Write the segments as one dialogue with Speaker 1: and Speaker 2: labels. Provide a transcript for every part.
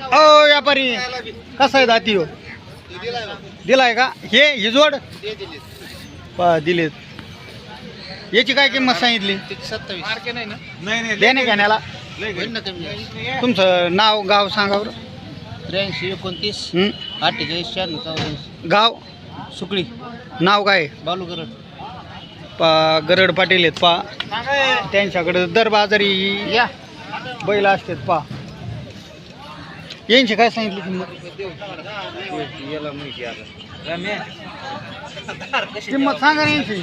Speaker 1: अ व्यापारी. कसा आहे दाती हो? दिलाय का? हे ही जोड? पा दिलेत. याची काय किंमत सांगितली?
Speaker 2: सत्तावीस नाही ना
Speaker 1: देणे घेण्याला. तुमचं नाव गाव सांगा बरं.
Speaker 2: त्र्याऐंशी एकोणतीस? अठ्ठेचाळीस शहाण्णव चौऱ्याऐंशी.
Speaker 1: गाव?
Speaker 2: सुकळी.
Speaker 1: नाव काय? आहे?
Speaker 2: बालूगरड
Speaker 1: पा गरड पाटील आहेत पा. त्यांच्याकडे दर बाजारी
Speaker 2: या.
Speaker 1: बैल असतात पा. यांची काय सांगितली किंमत?
Speaker 2: याला माहिती
Speaker 1: किंमत सांगा ना यांची.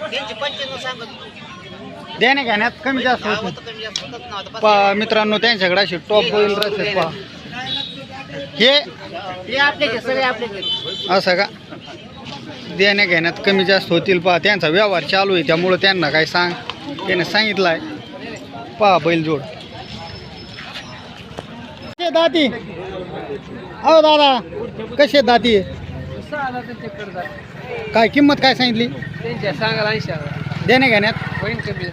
Speaker 2: त्यांची पंच्याण्णव सांगत
Speaker 1: देणे घेण्यात कमी जास्त होत
Speaker 2: गावात कमी जास्त होतात ना आता
Speaker 1: पा मित्रांनो त्यांच्याकडे अशी टॉप बैल रस्ते पा. हे?
Speaker 2: हे आपल्याचे सगळे आपल्याचे.
Speaker 1: असं का? देण्या घेण्यात कमी जास्त होतील पहा त्यांचा व्यवहार चालू आहे त्यामुळं त्यांना काय सांग? त्याने सांगितलं आहे पहा बैलजोड. कसे दाती. अहो दादा कसे दाती? काय किंमत काय सांगितली?
Speaker 2: सांगायला ऐंशी
Speaker 1: देण्या घेण्यात?
Speaker 2: होईन कमी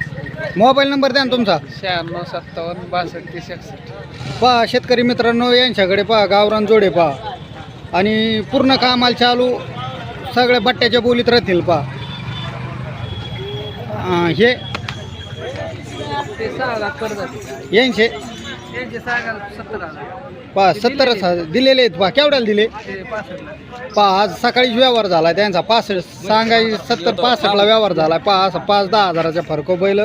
Speaker 1: मोबाईल नंबर द्या ना तुमचा.
Speaker 2: शहाण्णव सत्तावन्न बासष्ट तीस एकसष्ट.
Speaker 1: पहा शेतकरी मित्रांनो यांच्याकडे पहा गावरान जोडे पहा. आणि पूर्ण कामाला चालू सगळ्या बट्ट्याच्या बोलीत राहतील पहा. हे
Speaker 2: ते सांगायला सत्तर
Speaker 1: दिलेले आहेत पहा केवढ्याला दिले? पहा आज सकाळीच व्यवहार झाला त्यांचा पासष्ट सांगाय सत्तर पासष्टला व्यवहार झाला. पहा असं पाच दहा हजाराच्या फरक बैल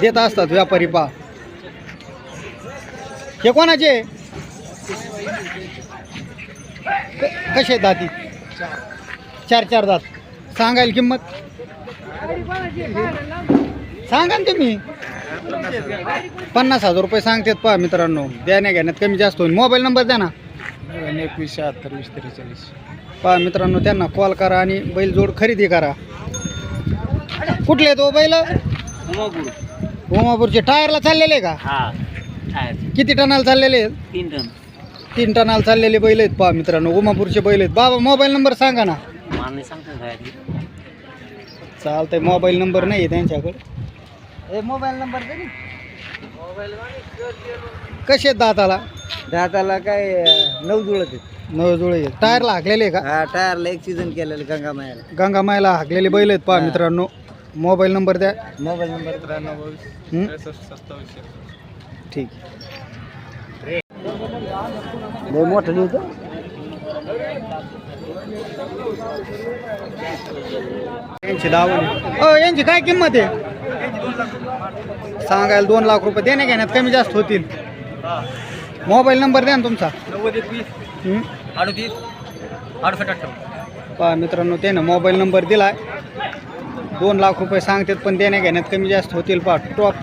Speaker 1: देत असतात व्यापारी पहा हे कोणाचे? कसे दाती? चार चार दात. सांगायला किंमत? सांगा ना तुम्ही. पन्नास हजार रुपये सांगतात पहा मित्रांनो. देण्या घेण्यात कमी जास्त होईल. मोबाईल नंबर द्या ना.
Speaker 2: एकवीस शहात्तर वीस त्रेचाळीस.
Speaker 1: पहा मित्रांनो त्यांना कॉल करा आणि बैल जोड खरेदी करा. कुठले आहेत हो बैल? उमापूरचे. टायरला चाललेले का?
Speaker 2: हा
Speaker 1: किती टनाला चाललेले आहेत?
Speaker 2: तीन टन.
Speaker 1: तीन टनाला चाललेले बैल आहेत पहा मित्रांनो. उमापूरचे बैल आहेत. बाबा मोबाईल नंबर सांगा ना. चालतंय. मोबाईल नंबर नाही आहे त्यांच्याकडे.
Speaker 2: मोबाईल नंबर तरी
Speaker 1: कसे आहेत दाताला?
Speaker 2: दाताला काय नऊ जुळत आहेत.
Speaker 1: नव जुळे टायरला हाकलेले का?
Speaker 2: हा टायरला एक सीझन केलेलं गंगा मायाला.
Speaker 1: गंगामायला हाकलेले बैल आहेत पहा मित्रांनो. मोबाईल नंबर द्या.
Speaker 2: मोबाईल नंबर
Speaker 1: हं? ठीक. लय मोठं लिहितं. यांची दावण. अ यांची काय किंमत आहे? सांगायला दोन लाख रुपये देण्या घेण्यात कमी जास्त होतील. मोबाईल नंबर द्या ना तुमचा.
Speaker 2: नव्वद एकवीस.
Speaker 1: हं?
Speaker 2: अडतीस. अडुसष्ट अठ्ठावन्न
Speaker 1: पहा मित्रांनो त्यानं मोबाईल नंबर दिलाय. दोन लाख रुपये सांगतात पण देण्या घेण्यात कमी जास्त होतील. पहा टॉप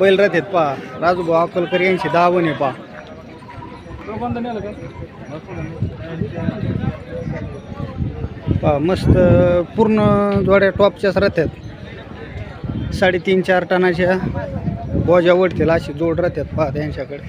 Speaker 1: बैल राहतात पहा. राजूभाऊ अकोलकर यांची दावण आहे पहा. पहा मस्त पूर्ण जोड्या टॉपच्याच राहतात. साडेतीन चार टनाच्या बोजा वडतील अशी जोड राहतात पहा यांच्याकडे